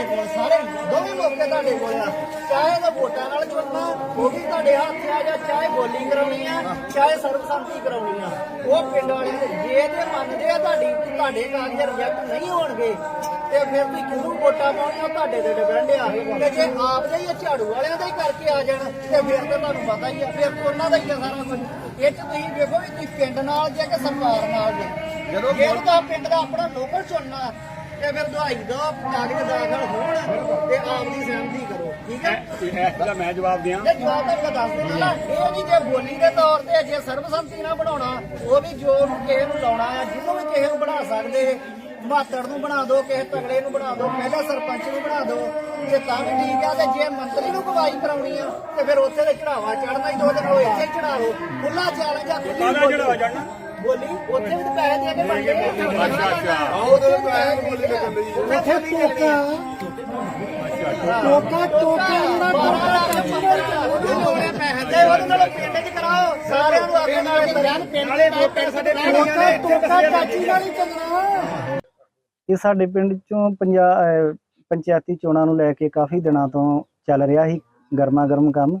ਤੁਹਾਡੇ ਕੋਲ ਸਾਰੇ ਦੋਵੇਂ ਮੌਕੇ ਤੁਹਾਡੇ ਕੋਲ ਆ। ਚਾਹੇ ਤਾਂ ਵੋਟਾਂ ਨਾਲ ਚੁਣਨਾ ਉਹ ਵੀ ਤੁਹਾਡੇ ਹੱਥ ਆ ਜਾਂ ਚਾਹੇ ਬੋਲੀ ਕਰਾਉਣੀ ਆ ਚਾਹੇ ਸਰਬਸੰਮਤੀ ਕਰਾਉਣੀ ਆ। ਉਹ ਪਿੰਡ ਵਾਲਿਆਂ ਦੇ ਜੇ ਤੇ ਮੰਨਦੇ ਆ ਤੁਹਾਡੀ ਤੁਹਾਡੇ ਕਾਗਜ਼ ਰਿਜੈਕਟ ਨਹੀਂ ਹੋਣਗੇ ਤੇ ਫਿਰ ਤੁਸੀਂ ਕਿਹਨੂੰ ਵੋਟਾਂ ਪਾਉਣੀਆਂ ਤੁਹਾਡੇ ਤੇ ਡਿਪੈਂਡ ਆ। ਤੇ ਜੇ ਆਪ ਦੇ ਹੀ ਝਾੜੂ ਵਾਲਿਆਂ ਦੇ ਹੀ ਕਰਕੇ ਆ ਜਾਣ ਤੇ ਫਿਰ ਤਾਂ ਤੁਹਾਨੂੰ ਪਤਾ ਹੀ ਆ ਫਿਰ ਤਾਂ ਉਹਨਾਂ ਦਾ ਹੀ ਆ ਸਾਰਾ ਕੁਝ। ਇਹ 'ਚ ਤੁਸੀਂ ਵੇਖੋ ਵੀ ਤੁਸੀਂ ਪਿੰਡ ਨਾਲ ਜੇ ਕਿ ਸਰਕਾਰ ਨਾਲ ਜੇ। ਜਦੋਂ ਤਾਂ ਪਿੰਡ ਦਾ ਆਪਣਾ ਲੋਕਲ ਚੁਣਨਾ ਤੇ ਫਿਰ ਦਵਾਈ ਦੋ ਕਾਗਜ਼ ਦਾਖਲ ਹੋਣ ਤੇ ਆਪ ਦੀ ਸਹਿਮਤੀ ਕਰੋ ਠੀਕ ਹੈ ਇਹ ਜਿਹੜਾ ਮੈਂ ਜਵਾਬ ਦਿਆਂ ਇਹ ਜਵਾਬ ਤਾਂ ਮੈਂ ਦੱਸ ਦਿੰਦਾ ਨਾ ਇਹ ਜੀ ਜੇ ਬੋਲੀ ਦੇ ਤੌਰ ਤੇ ਜੇ ਸਰਬਸੰਮਤੀ ਨਾਲ ਬਣਾਉਣਾ ਉਹ ਵੀ ਜੋ ਕਿਸੇ ਨੂੰ ਲਾਉਣਾ ਆ ਜਿਹਨੂੰ ਵੀ ਕਿਸੇ ਨੂੰ ਬਣਾ ਸਕਦੇ ਮਾਤੜ ਨੂੰ ਬਣਾ ਦਿਓ ਕਿਸੇ ਤਗੜੇ ਨੂੰ ਬਣਾ ਦਿਓ ਪਹਿਲਾਂ ਸਰਪੰਚ ਨੂੰ ਬਣਾ ਦਿਓ ਜੇ ਤਾਂ ਵੀ ਠੀਕ ਆ ਤੇ ਜੇ ਮੰਤਰੀ ਨੂੰ ਗਵਾਹੀ ਕਰਾਉਣੀ ਆ ਤੇ ਫਿਰ ਉੱਥੇ ਤੇ ਚੜਾਵਾ ਚੜਨਾ ਹੀ ਦੋ ਦਿਨ ਉਹ ਇੱਥੇ ਚੜਾਓ ਖੁੱਲਾ ਚੈਲੰਜ ਆ ਖੁੱਲੀ। ਚੜਾਵਾ ਚੜ੍ਹਨਾ? ਬੋਲੀ ਉੱਥੇ ਵੀ ਤਾਂ ਪੈਸੇ ਦੇ ਕੇ ਬਣਦੇ ਆ ਅੱਛਾ, ਅੱਛਾ। ਆਓ ਤੇ ਪੈਸੇ ਬੋਲੀ ਲੱਗਣ ਦੀ ਉੱਥੇ ਟੋਕਾ। ਟੋਕਾ ਟੋਕਾ ਜਿਹੜਾ ਪੈਸੇ ਦੇ ਉਹਦੇ ਨਾਲ ਪਿੰਡ 'ਚ ਕਰਾਓ। ਸਾਰਿਆਂ ਨੂੰ ਆਪਣੇ ਨਾਲ ਦਰਿਆਨ ਪਿੰਡ ਦੇ ਦੋ ਪਿੰਡ ਸਾਡੇ ਟੋਕਾ ਟੋਕਾ ਚਾਚੀ ਨਾਲ ਹੀ ਚੱਲਣਾ ਇਹ ਸਾਡੇ ਪਿੰਡ ਚੋਂ ਪੰਜਾ ਅਹ ਪੰਚਾਇਤੀ ਚੋਣਾਂ ਨੂੰ ਲੈ ਕੇ ਕਾਫੀ ਦਿਨਾਂ ਤੋਂ ਚੱਲ ਰਿਹਾ ਸੀ ਗਰਮਾ ਗਰਮ ਕੰਮ।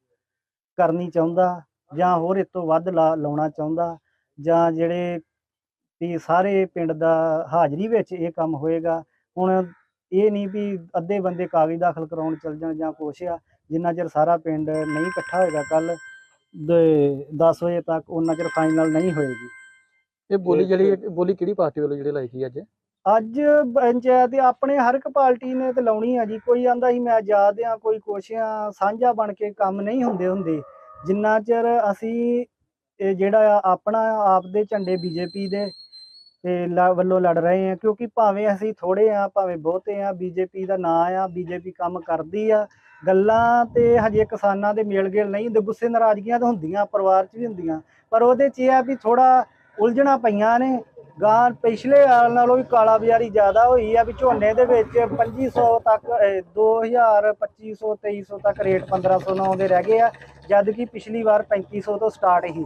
ਕਰਨੀ ਚਾਹੁੰਦਾ, ਜਾਂ ਹੋਰ ਇਸ ਤੋਂ ਵੱਧ ਲਾ- ਲਾਉਣਾ ਚਾਹੁੰਦਾ, ਜਾਂ ਜਿਹੜੇ ਵੀ ਸਾਰੇ ਪਿੰਡ ਦਾ ਹਾਜ਼ਰੀ ਵਿੱਚ ਇਹ ਕੰਮ ਹੋਏਗਾ, ਹੁਣ ਇਹ ਨਹੀਂ ਵੀ ਅੱਧੇ ਬੰਦੇ ਕਾਗਜ਼ ਦਾਖਲ ਕਰਾਉਣ ਚੱਲ ਜਾਣ ਜਾਂ ਕੁਛ ਆ, ਜਿੰਨਾ ਚਿਰ ਸਾਰਾ ਪਿੰਡ ਨਹੀਂ ਇਕੱਠਾ ਹੋਏਗਾ ਕੱਲ 10 ਵਜੇ ਤੱਕ ਉਹਨਾਂ ਚਿਰ ਫਾਈਨਲ ਨਹੀਂ ਹੋਏਗੀ। ਇਹ ਬੋਲੀ ਜਿਹੜੀ ਬੋਲੀ ਕਿਹੜੀ ਪਾਰਟੀ ਵੱਲੋਂ ਜਿਹੜੀ ਲਾਈ ਸੀ ਅੱਜ? ਅੱਜ ਪੰਚਾਇਤ ਆਪਣੇ ਹਰ ਇੱਕ ਪਾਰਟੀ ਨੇ ਤੇ ਲਾਉਣੀ ਆ ਜੀ। ਕੋਈ ਆਂਦਾ ਸੀ, ਮੈਂ ਆਜ਼ਾਦ ਆ, ਕੋਈ ਕੁਛ ਆ ਸਾਂਝਾ ਬਣ ਕੇ ਕੰਮ ਨਹੀਂ ਹੁੰਦੇ ਹੁੰਦੇ। ਜਿੰਨਾ ਚਿਰ ਅਸੀਂ ਇਹ ਜਿਹੜਾ ਆ ਆਪਣਾ ਆਪ ਦੇ ਝੰਡੇ ਬੀਜੇਪੀ ਦੇ ਤੇ ਲ- ਵੱਲੋਂ ਲੜ ਰਹੇ ਆ, ਕਿਉਂਕਿ ਭਾਵੇਂ ਅਸੀਂ ਥੋੜੇ ਆ, ਭਾਵੇਂ ਬਹੁਤੇ ਆ, ਬੀਜੇਪੀ ਦਾ ਨਾਂ ਆ, ਬੀਜੇਪੀ ਕੰਮ ਕਰਦੀ ਆ, ਗੱਲਾਂ ਤੇ ਹਜੇ ਕਿਸਾਨਾਂ ਦੇ ਮੇਲ ਗੇਲ ਨਹੀਂ ਹੁੰਦੇ ਗੁੱਸੇ ਨਾਰਾਜ਼ਗੀਆਂ ਤਾਂ ਹੁੰਦੀਆਂ, ਪਰਿਵਾਰ 'ਚ ਵੀ ਹੁੰਦੀਆਂ। ਪਰ ਉਹਦੇ 'ਚ ਇਹ ਆ ਵੀ ਥੋੜਾ ਉਲਝਣਾ ਪਈਆਂ ਨੇ ਗਾਂ ਪਿਛਲੇ ਸਾਲ ਨਾਲੋਂ ਵੀ ਕਾਲਾ ਬਾਜ਼ਾਰੀ ਜ਼ਿਆਦਾ ਹੋਈ ਆ ਵੀ ਝੋਨੇ ਦੇ ਵਿੱਚ 2500 ਤੱਕ ਅਹ, 2000 2500 2300 ਤੱਕ ਰੇਟ 1509 ਦੇ ਰਹਿ ਗਏ ਆ ਜਦ ਕਿ ਪਿਛਲੀ ਵਾਰ 3500 ਤੋਂ ਸਟਾਰਟ ਹੀ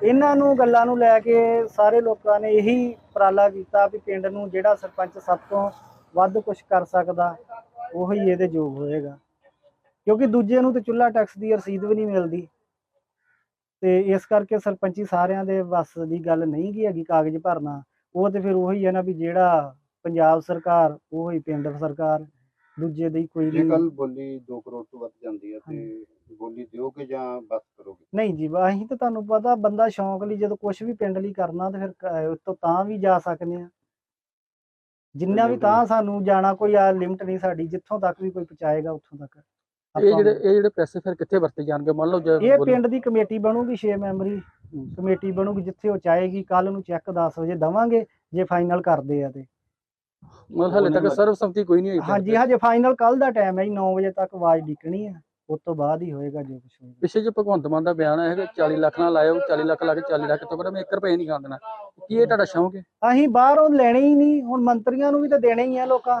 ਇਹਨਾਂ ਨੂੰ ਗੱਲਾਂ ਨੂੰ ਲੈ ਕੇ ਸਾਰੇ ਲੋਕਾਂ ਨੇ ਇਹੀ ਉਪਰਾਲਾ ਕੀਤਾ ਵੀ ਪਿੰਡ ਨੂੰ ਜਿਹੜਾ ਸਰਪੰਚ ਸਭ ਤੋਂ ਵੱਧ ਕੁਝ ਕਰ ਸਕਦਾ ਉਹੀ ਇਹਦੇ ਯੋਗ ਹੋਏਗਾ। ਕਿਉਂਕਿ ਦੂਜੇ ਨੂੰ ਤੇ ਚੁੱਲ੍ਹਾ ਟੈਕਸ ਦੀ ਰਸੀਦ ਵੀ ਨਹੀਂ ਮਿਲਦੀ। ਤੇ ਇਸ ਕਰਕੇ ਸਰਪੰਚੀ ਸਾਰਿਆਂ ਦੇ ਵੱਸ ਦੀ ਗੱਲ ਨਹੀਂ ਗੀ ਹੈਗੀ ਕਾਗਜ਼ ਭਰਨਾ ਉਹ ਤੇ ਫਿਰ ਉਹੀ ਹੈ ਨਾ ਵੀ ਜਿਹੜਾ ਪੰਜਾਬ ਸਰਕਾਰ ਉਹੀ ਪਿੰਡ ਸਰਕਾਰ ਦੂਜੇ ਦੀ ਕੋਈ ਨਹੀਂ ਕੱਲ ਬੋਲੀ 2 ਕਰੋੜ ਤੋਂ ਵੱਧ ਜਾਂਦੀ ਹੈ ਤੇ ਬੋਲੀ ਦਿਓਗੇ ਜਾਂ ਬਸ ਕਰੋਗੇ? ਨਹੀਂ ਜੀ ਅਸੀਂ ਤਾਂ ਤੁਹਾਨੂੰ ਪਤਾ ਬੰਦਾ ਸ਼ੌਂਕ ਲਈ ਜਦੋਂ ਕੁਝ ਵੀ ਪਿੰਡ ਲਈ ਕਰਨਾ ਤੇ ਫਿਰ ਕ- ਉਸ ਤੋਂ ਤਾਂ ਵੀ ਜਾ ਸਕਦੇ ਆ ਜਿੰਨਾ ਵੀ ਤਾਂ ਸਾਨੂੰ ਜਾਣਾ ਕੋਈ ਆ ਲਿਮਟ ਨਹੀਂ ਸਾਡੀ ਜਿੱਥੋਂ ਤੱਕ ਵੀ ਕੋਈ ਪਹੁੰਚਾਏਗਾ ਉੱਥੋਂ ਤੱਕ। ਇਹ ਜਿਹੜੇ ਇਹ ਜਿਹੜੇ ਪੈਸੇ ਫਿਰ ਕਿੱਥੇ ਵਰਤੇ ਜਾਣਗੇ? ਮੰਨ ਲਓ ਜੇ ਇਹ ਪਿੰਡ ਦੀ ਕਮੇਟੀ ਬਣੂਗੀ 6 ਮੈਂਬਰੀ। ਕਮੇਟੀ ਬਣੂਗੀ ਜਿੱਥੇ ਉਹ ਚਾਹੇਗੀ ਕੱਲ ਨੂੰ ਚੈੱਕ 10 ਵਜੇ ਦਵਾਂਗੇ ਜੇ ਫਾਈਨਲ ਕਰਦੇ ਆ ਤੇ। ਮਤਲਬ ਹਲੇ ਤੱਕ ਸਰਵਸੰਮਤੀ ਕੋਈ ਨਹੀਂ ਹੋਈ ਹਾਂਜੀ। ਹਜੇ ਫਾਈਨਲ ਕੱਲ ਦਾ ਟਾਈਮ ਹੈ ਜੀ 9 ਵਜੇ ਤੱਕ ਆਵਾਜ਼ ਡਿੱਕਣੀ ਆ। ਉਸ ਤੋਂ ਬਾਅਦ ਹੀ ਹੋਏਗਾ ਜੋ ਕੁਝ ਹੋਏਗਾ। ਪਿੱਛੇ ਜੇ ਭਗਵੰਤ ਮਾਨ ਦਾ ਬਿਆਨ ਆਇਆ ਕਿ 40 ਲੱਖ ਨਾਲ ਲਾਇਓ 40 ਲੱਖ ਲਾ ਕੇ 40 ਲੱਖ ਤੋਂ ਪਰ ਮੈਂ 1 ਰੁਪਏ ਨਹੀਂ ਖਾਣ ਦੇਣਾ। ਕੀ ਇਹ ਤੁਹਾਡਾ ਸ਼ੌਂਕ ਹੈ? ਅਸੀਂ ਬਾਹਰੋਂ ਲੈਣੇ ਹੀ ਨਹੀਂ ਹੁਣ ਮੰਤਰੀਆਂ ਨੂੰ ਵੀ ਤਾਂ ਦੇਣੇ ਹੀ ਆ ਲੋਕਾਂ।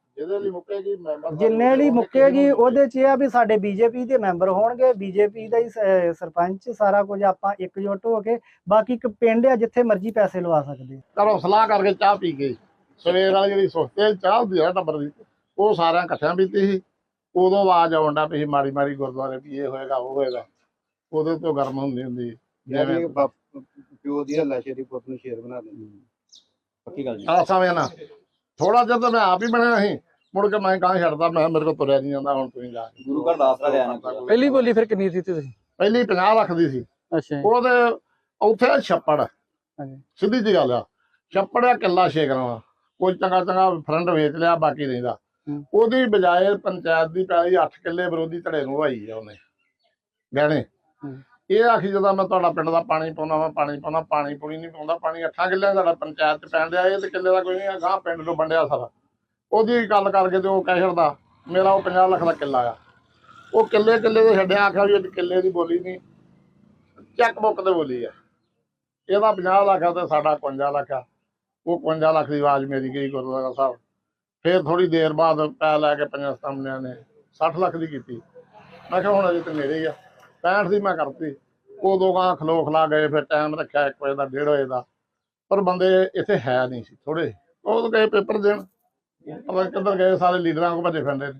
ਜਿਹਦੇ ਲਈ ਮੁੱਕੇਗੀ ਮੈਂਬਰ ਜਿੰਨੇ ਲਈ ਮੁੱਕੇਗੀ ਉਹਦੇ 'ਚ ਇਹ ਆ ਵੀ ਸਾਡੇ ਬੀਜੇਪੀ ਦੇ ਮੈਂਬਰ ਹੋਣਗੇ ਬੀਜੇਪੀ ਦਾ ਹੀ ਸ- ਸਰਪੰਚ ਸਾਰਾ ਕੁਝ ਆਪਾਂ ਇਕਜੁੱਟ ਹੋ ਕੇ ਬਾਕੀ ਇੱਕ ਪਿੰਡ ਆ ਜਿੱਥੇ ਮਰਜ਼ੀ ਪੈਸੇ ਲਵਾ ਸਕਦੇ। ਘਰੋਂ ਸਲਾਹ ਕਰਕੇ ਚਾਹ ਪੀ ਗਏ ਸਵੇਰ ਵਾਲੀ ਜਿਹੜੀ ਸੁਸਤੇ ਚਾਹ ਹੁੰਦੀ ਆ ਟੱਬਰ ਦੀ ਉਹ ਸਾਰਿਆਂ ਇਕੱਠਿਆਂ ਪੀਤੀ ਸੀ। ਉਦੋਂ ਆਵਾਜ਼ ਆਉਂਦਾ ਪਈ ਸੀ ਮਾੜੀ ਮਾੜੀ ਗੁਰਦੁਆਰੇ ਵੀ ਇਹ ਹੋਏਗਾ ਉਹ ਹੋਏਗਾ। ਉਹਦੇ ਤੋਂ ਗਰਮ ਹੁੰਦੀ ਹੁੰਦੀ ਜਿਵੇਂ ਪਿਓ ਦੀ ਹੱਲਾ ਦੀ ਪੁੱਤ ਨੂੰ ਸ਼ੇਰ ਬਣਾ ਦਿੰਦੀ। ਪੱਕੀ ਗੱਲ ਜੀ ਆ ਸਮੇਂ ਨਾ। ਥੋੜਾ ਜਿਹਾ ਤਾਂ ਮੈਂ ਆਪ ਹੀ ਬਣਿਆ ਸੀ ਮੁੜ ਕੇ ਮੈਂ ਕਾਂ ਛੱਡਦਾ ਮੈਂ ਕਿਹਾ ਮੇਰੇ ਕੋਲ ਤੁਰਿਆ ਨਹੀਂ ਜਾਂਦਾ ਹੁਣ ਤੁਸੀਂ ਜਾ ਕੇ। ਗੁਰੂ ਘਰ ਦਾਸ ਦਾ ਲਿਆ ਨਾ ਪਹਿਲੀ ਬੋਲੀ ਫਿਰ ਕਿੰਨੀ ਸੀ ਤੁਸੀਂ ਪਹਿਲੀ 50 ਲੱਖ ਦੀ ਸੀ ਅੱਛਾ ਜੀ। ਉਹਦੇ ਉੱਥੇ ਛੱਪੜ ਹਾਂਜੀ। ਸਿੱਧੀ ਜੀ ਗੱਲ ਆ ਛੱਪੜ ਆ ਕਿੱਲਾ ਸ਼ੇਕਰਾਂ ਕੋਈ ਚੰਗਾ ਚੰਗਾ ਫਰੰਟ ਵੇਚ ਲਿਆ ਬਾਕੀ ਰਹਿੰਦਾ ਹੂੰ। ਉਹਦੀ ਬਜਾਏ ਪੰਚਾਇਤ ਦੀ ਪੈਲੀ 8 ਕਿੱਲੇ ਵਿਰੋਧੀ ਧੜੇ ਨੂੰ ਵਾਈ ਆ ਉਹਨੇ ਗਹਿਣੇ ਹੂੰ। ਇਹ ਆਖੀ ਜਦੋਂ ਮੈਂ ਤੁਹਾਡਾ ਪਿੰਡ ਦਾ ਪਾਣੀ ਪਾਉਂਦਾ ਮੈਂ ਪਾਣੀ ਪਾਉਂਦਾ, ਪਾਣੀ ਪੂਣੀ ਨਹੀਂ ਪਾਉਂਦਾ, ਪਾਣੀ 8 ਕਿੱਲਿਆਂ ਦਾ ਸਾਡਾ ਪੰਚਾਇਤ ਚ ਪੈਣ ਡਿਆ, ਇਹ ਤੇ ਕਿੱਲੇ ਦਾ ਕੋਈ ਨਹੀਂ ਗਾਂ ਪਿੰਡ ਨੂੰ ਵੰਡਿਆ ਸਾਰਾ। ਉਹਦੀ ਗੱਲ ਕਰਕੇ ਤੇ ਉਹ ਕਹਿ ਛੱਡਦਾ, ਮੇਰਾ ਉਹ 50 ਲੱਖ ਦਾ ਕਿੱਲਾ ਆ। ਉਹ ਕਿੱਲੇ ਕਿੱਲੇ ਦੇ ਛੱਡਿਆ, ਆਖਿਆ ਵੀ ਇਹ ਕਿੱਲੇ ਦੀ ਬੋਲੀ ਨਹੀਂ। ਚੈੱਕ ਬੁੱਕ ਤੇ ਬੋਲੀ ਆ। ਇਹਦਾ 50 ਲੱਖ ਆ ਤੇ ਸਾਡਾ 51 ਲੱਖ ਆ। ਉਹ 51 ਲੱਖ ਦੀ ਆਵਾਜ਼ ਮੇਰੀ ਗਈ ਗੁਰਦੁਆਰਾ ਸਾਹਿਬ। ਫਿਰ ਥੋੜੀ ਦੇਰ ਬਾਅਦ ਪੈ ਲੈ ਕੇ ਪੰਜਾਂ ਸਾਹਮਣਿਆਂ ਨੇ 60 ਲੱਖ ਦੀ ਕੀਤੀ। ਮੈਂ ਕਿਹਾ ਹੁਣ ਅਜੇ ਤੇ ਮੇਰੇ ਹੀ ਆ। 65 ਦੀ ਮੈਂ ਕਰਤੀ। ਉਦੋਂ ਗਾਂ ਖਲੋ ਖਲਾ ਗਏ ਫਿਰ ਟਾਈਮ ਰੱਖਿਆ 1 ਵਜੇ ਦਾ 1:30 ਵਜੇ ਦਾ। ਪਰ ਬੰਦੇ ਇੱਥੇ ਹੈ ਨਹੀਂ ਸੀ ਥੋੜੇ ਉਹ ਗਏ ਪੇਪਰ ਦੇਣ। ਪਤਾ ਕਿੱਧਰ ਗਏ ਸਾਰੇ ਲੀਡਰਾਂ ਕੋ ਭੱਜੇ ਫਿਰਦੇ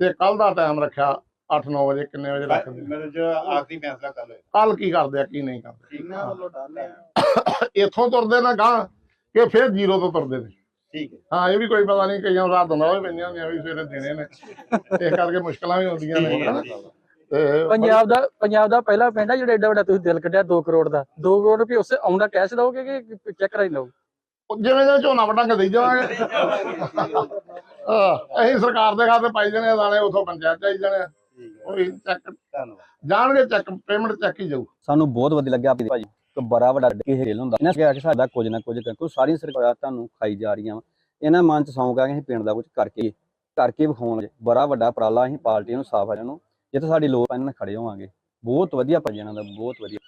ਤੇ ਕੱਲ ਦਾ ਟਾਈਮ ਰੱਖਿਆ 8-9 ਵਜੇ ਕਿੰਨੇ ਵਜੇ ਰੱਖਦੇ ਮੇਰੇ ਜੋ ਆਖਰੀ ਫੈਸਲਾ ਕਰ ਲਿਆ। ਕੱਲ ਕੀ ਕਰਦੇ ਆ ਕੀ ਨਹੀਂ ਕਰਦੇ। ਇਹਨਾਂ ਵੱਲੋਂ ਡਰ ਇੱਥੋਂ ਤੁਰਦੇ ਨਾ ਗਾਂ ਕਿ ਫਿਰ ਜ਼ੀਰੋ ਤੋਂ ਤੁਰਦੇ ਨੇ। ਠੀਕ ਹੈ। ਹਾਂ ਇਹ ਵੀ ਕੋਈ ਪਤਾ ਨਹੀਂ ਕਈਆਂ ਰਾਤ ਨਾ ਵੀ ਪੈਂਦੀਆਂ ਹੁੰਦੀਆਂ ਵੀ ਸਵੇਰੇ ਦੇਣੇ ਨੇ। ਇਸ ਕਰਕੇ ਮੁਸ਼ਕਲਾਂ ਵੀ ਹੁੰਦੀਆਂ ਨੇ। ਪੰਜਾਬ ਦਾ ਪੰਜਾਬ ਦਾ ਪਹਿਲਾ ਪਿੰਡ ਆ ਜਿਹੜਾ ਏਡਾ ਵੱਡਾ ਤੁਸੀਂ ਦਿਲ ਕੱਢਿਆ 2 ਕਰੋੜ ਦਾ। 2 ਕਰੋੜ ਰੁਪਏ ਉਸੇ ਆਉਂਦਾ ਕੈਸ਼ ਦਓਗੇ ਕਿ ਚੈੱਕ ਕਰਾਈ ਲਓ ਜਿਵੇਂ ਜਿਵੇਂ ਝੋਨਾ ਕੇ ਦੇਈ ਜਾਵਾਂਗੇ। ਅਸੀਂ ਸਰਕਾਰ ਦੇ ਖਾਤੇ ਪਾਈ ਜਾਣੇ ਦਾਣੇ ਉਥੋਂ ਪੰਚਾਇਤ ਚਾਈ ਜਾਣੇ ਆ। ਠੀਕ ਹੈ। ਉਹ ਚੈੱਕ ਧੰਨਵਾਦ। ਜਾਣਗੇ ਚੈੱਕ ਪੇਮੈਂਟ ਚੈੱਕ ਹੀ ਜਾਊ। ਸਾਨੂੰ ਬਹੁਤ ਵਧੀਆ ਲੱਗਿਆ ਆਪਣੀ ਭਾਜੀ। ਕਿ ਬੜਾ ਵੱਡਾ ਡੱਕੇ ਹੇਲ ਹੁੰਦਾ। ਇਹਨਾਂ ਕਿਹਾ ਕਿ ਸਾਡਾ ਕੁਝ ਨਾ ਕੁਝ ਕਰ ਕੋਈ ਸਾਰੀਆਂ ਸਰਕਾਰਾਂ ਤੁਹਾਨੂੰ ਖਾਈ ਜਾ ਰਹੀਆਂ ਵਾ। ਇਹਨਾਂ ਮਨ ਚ ਸੌਂਕ ਆ ਕਿ ਅਸੀਂ ਪਿੰਡ ਦਾ ਕੁਝ ਕਰਕੇ ਕਰਕੇ ਵਿਖਾਉਣ ਬੜਾ ਵੱਡਾ ਉਪਰਾਲਾ ਅਸੀਂ ਪਾਰਟੀ ਨੂੰ ਸਾਫ਼ ਆ ਨੂੰ ਜਿੱਥੇ ਸਾਡੀ ਲੋੜ ਪੈਣ ਨਾਲ ਖੜੇ ਹੋਵਾਂਗੇ। ਬਹੁਤ ਵਧੀਆ ਭਾਜੀ ਇਹਨਾਂ ਦਾ ਬਹੁਤ ਵਧੀਆ।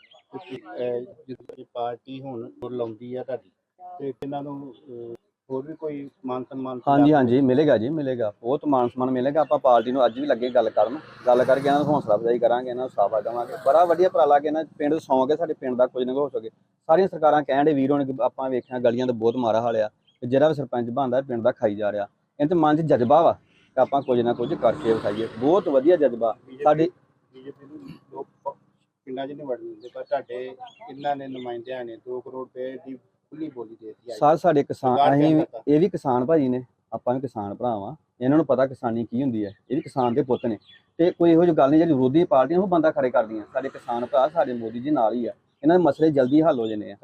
ਜਿਸ ਪਾਰਟੀ ਹੁਣ ਲਾਉਂਦੀ ਆ ਤੁਹਾਡੀ ਤੇ ਇਹਨਾਂ ਨੂੰ ਹੋਰ ਵੀ ਕੋਈ ਮਾਨ ਸਨਮਾਨ ਹਾਂਜੀ ਹਾਂਜੀ ਮਿਲੇਗਾ ਜੀ ਮਿਲੇਗਾ। ਬਹੁਤ ਮਾਨ ਸਨਮਾਨ ਮਿਲੇਗਾ। ਆਪਾਂ ਪਾਰਟੀ ਨੂੰ ਅੱਜ ਵੀ ਲੱਗੇ ਗੱਲ ਕਰਨ। ਗੱਲ ਕਰਕੇ ਇਹਨਾਂ ਨੂੰ ਹੌਸਲਾ ਅਫਜ਼ਾਈ ਕਰਾਂਗੇ ਇਹਨਾਂ ਨੂੰ ਸਾਫਾ ਦੇਵਾਂਗੇ। ਬੜਾ ਵਧੀਆ ਉਪਰਾਲਾ ਕਿ ਇਹਨਾਂ ਪਿੰਡ ਸੌਂਕ ਹੈ ਸਾਡੇ ਪਿੰਡ ਦਾ ਕੁਝ ਨਾ ਹੋ ਸਕੇ ਸਾਰੀਆਂ ਸਰਕਾਰਾਂ ਕਹਿਣ ਦੇ ਵੀਰ ਕਿ ਆਪਾਂ ਵੇਖਿਆ ਗਲੀਆਂ ਦਾ ਬਹੁਤ ਮਾਰਾ ਹਾਲ ਆ ਤੇ ਜਿਹੜਾ ਵੀ ਸਰਪੰਚ ਬਣਦਾ ਪਿੰਡ ਦਾ ਖਾਈ ਜਾ ਰਿਹਾ। ਇਹਨਾਂ ਤੇ ਮਨ 'ਚ ਜਜ਼ਬਾ ਵਾ। ਆਪਾਂ ਕੁਝ ਨਾ ਕੁਝ ਕਰਕੇ ਵਿਖਾਈਏ। ਬਹੁਤ ਵਧੀਆ ਜਜ਼ਬਾ। ਸਾਡੀ ਬੀਜੇਪੀ ਨੂੰ ਲੋਕ ਪ- ਪਿੰਡਾਂ 'ਚ ਨਹੀਂ ਵੜਨ ਦਿੰਦੇ ਪਰ ਤੁਹਾਡੇ ਇਹਨਾਂ ਨੇ ਨੁਮਾਇੰਦਿਆਂ ਨੇ 2 ਕਰੋੜ ਰੁਪਏ ਦੀ ਖੁੱਲੀ ਬੋਲੀ ਦੇ ਦਿੱਤੀ ਸਾਰੇ ਸਾਡੇ ਕਿਸਾਨ ਅਸੀਂ ਇਹ ਵੀ ਕਿਸਾਨ ਭਾਜੀ ਨੇ। ਆਪਾਂ ਵੀ ਕਿਸਾਨ ਭਰਾ ਵਾਂ ਇਹਨਾਂ ਨੂੰ ਪਤਾ ਕਿਸਾਨੀ ਕੀ ਹੁੰਦੀ ਹੈ। ਇਹ ਵੀ ਕਿਸਾਨ ਦੇ ਪੁੱਤ ਨੇ। ਤੇ ਕੋਈ ਇਹੋ ਜਿਹੀ ਗੱਲ ਨਹੀਂ ਜਿਹੜੀ ਵਿਰੋਧੀ ਪਾਰਟੀਆਂ ਉਹ ਬੰਦਾ ਖੜੇ ਕਰਦੀਆਂ। ਸਾਡੇ ਕਿਸਾਨ ਭਰਾ ਸਾਡੇ ਮੋਦੀ ਜੀ ਨਾਲ ਹੀ ਆ। ਇਹਨਾਂ ਦੇ ਮਸਲੇ ਜਲਦੀ ਹੱਲ ਹੋ ਜਾਣੇ ਆ।